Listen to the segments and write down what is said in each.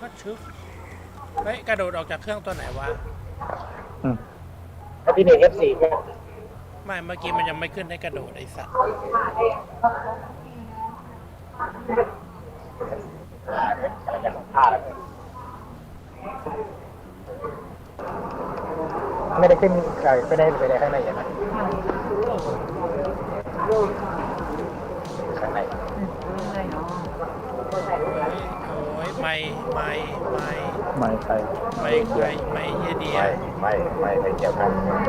ก็ชึบเฮ้ยกระโดดออกจากเครื่องตัวไหนวะอืมถ้าที่หนึ่งเอฟสี่ก็ไม่เมื่อกี้มันยังไม่ขึ้นให้กระโดดไอ้สัตว์จะของท่าแล้วไม่ได้ขึ้นเอ่อไม่ได้ไปในข้างในอย่างนั้นข้างใน เฮ้ยโอ้ย ไม่ไม่ไม่ไม่ใครไม่ใครไม่เฮียเดียไม่ไม่ไม่ไม่เกี่ยวกันเ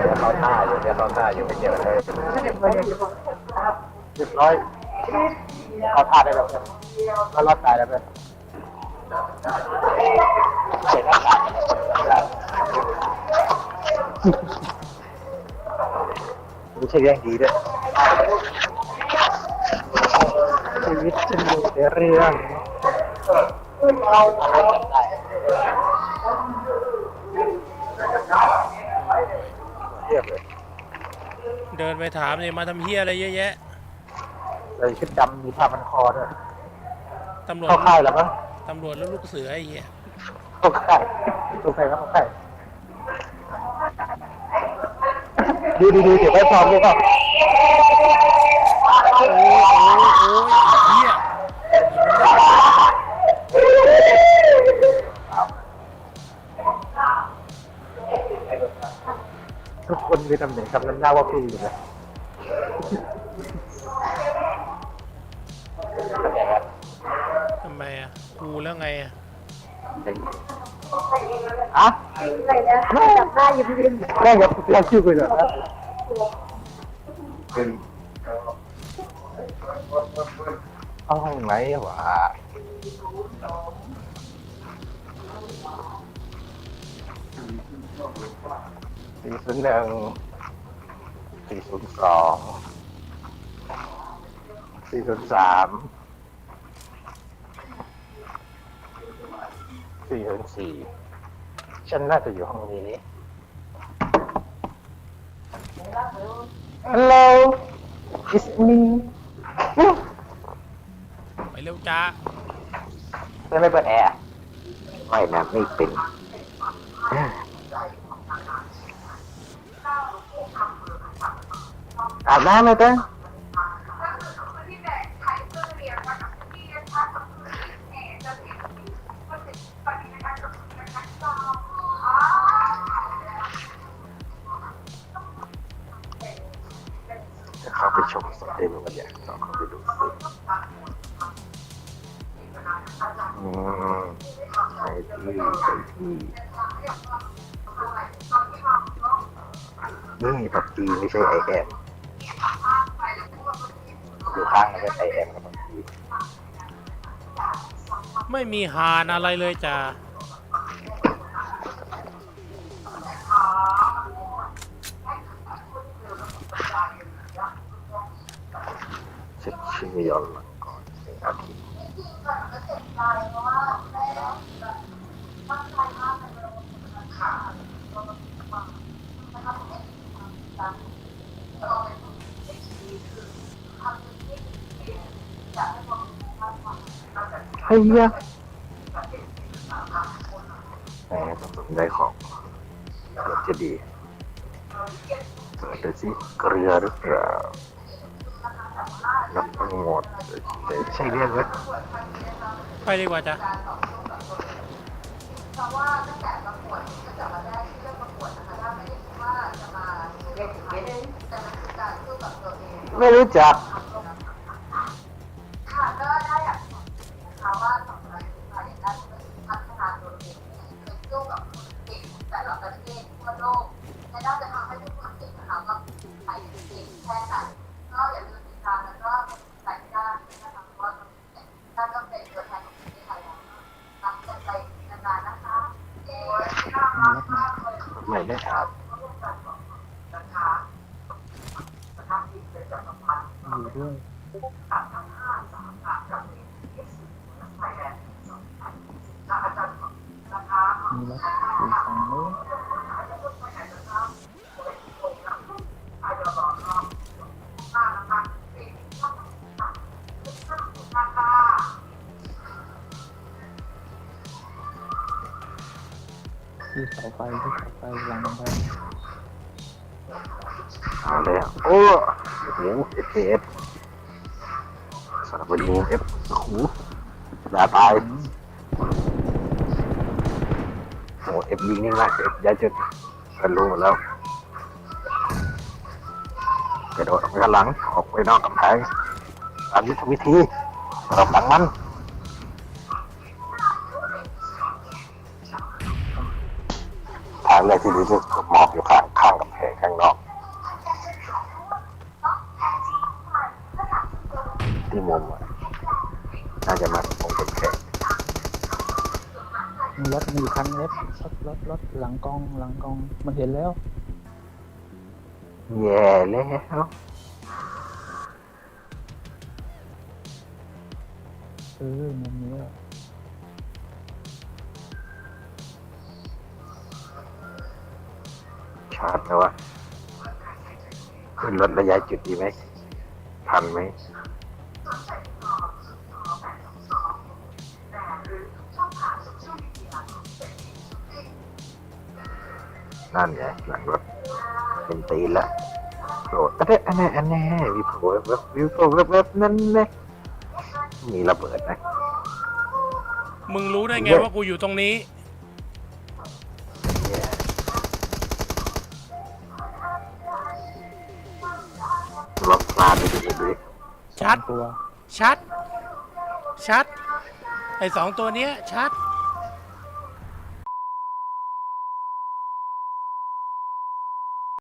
ดี๋ยวเขาท่าอยู่เดี๋ยวเขาท่าอยู่ไม่เกี่ยวกันเลยเรียบร้อยเขาท่าได้แล้วก็รอดตายแล้วเพื่อนเสร็จแล้วไม่ใช่เรื่องดีด้วยชีวิตฉันมีแต่เรื่อง ได้เรียบเลยเดินไปถามเลยมาทำเฮียอะไรเยอะแยะเลยชุดดำมีผ้าพันคอด้วยตำรวจเข้าค่ายแล้วมั้งตำรวจแล้วลูกเสือไอ้เหี้ยเข้าค่ายเข้าค่ายครับเข้าค่ายดูดูดูเดี๋ยวไปซ้อมด้วยก็โอ้ คนมีตำแหน่งคำนำหน้าว่าพี่อยู่เลยเข้าใจครับทำไมอะกูแล้วไงอะอะอะไรนะจับได้ยิ้มยิ้มแม่งกับเราชื่อคุยเหรอเอาห้องไหนวะสี่ศูนย์หนึ่ง สี่ศูนย์สองสี่ศูนย์สามสี่ศูนย์สี่ฉันน่าจะอยู่ห้องนี้ Hello it's me ไปเร็วจ้าเพื่อไม่เปิดแอร์ ไม่นะไม่เป็น อาบน้ำไหมเต้เข้าไปชมสดได้ไหมวันเนี้ยเข้าไปดูสิอืมไปที่ไปที่นี่ปับจีไม่ใช่ไอแอม อยู่ข้างมันเป็นไอแอมกับปับจีไม่มีหานอะไรเลยจ้าเช็คชื่อย้อนหลังก่อนหนึ่งอาทิ ตย์เฮ้ยเนี่ยแหมผมได้ของเดี๋ยวจะดีเปิดดูสิเกลือหรือเปล่าน้ำหมดใช่เรื่องไหมไปดีกว่าจ้าไม่รู้จัก ด้วยมีไหมอยู่ฝั่นู้นที่เสาไฟที่เสาไฟหลังกำ เอาเลยอะโอ้โหเอฟเอฟสารบดีเอฟโอ้โหอย่าตายอืมโอ้เอฟยิงนี่นะเอฟย้ายจุดกันรู้หมดแล้วกระโดดออกไปข้างหลังออกไปนอกกำแพงตามยุทธวิธีเราหลังมันทางแรกที่ดีที่สุดคือหมอบอยู่ข้างข้างกำแพงข้างนอก ที่มุมอะน่าจะมาตรงกำแพงมีรถมีอยู่คันเล็บรถรถรถหลังกองหลังกองมันเห็นแล้ว แย่แล้วเออมันมีแล้วชาร์จนะวะขึ้นรถระยะจุดดีไหมทันไหม นั่นไงหลังรถเป็นตีนละโกรธอันนี้อันนี้อันนี้วิโผล่แบบวิโผล่แบบแบนั่นเลยมีระเบิดนะ มึงรู้ได้ไงว่ากูอยู่ตรงนี้ ลองคลานไปดูดิชัด ตัวชัด ชัด ไอสองตัวเนี้ย ชัด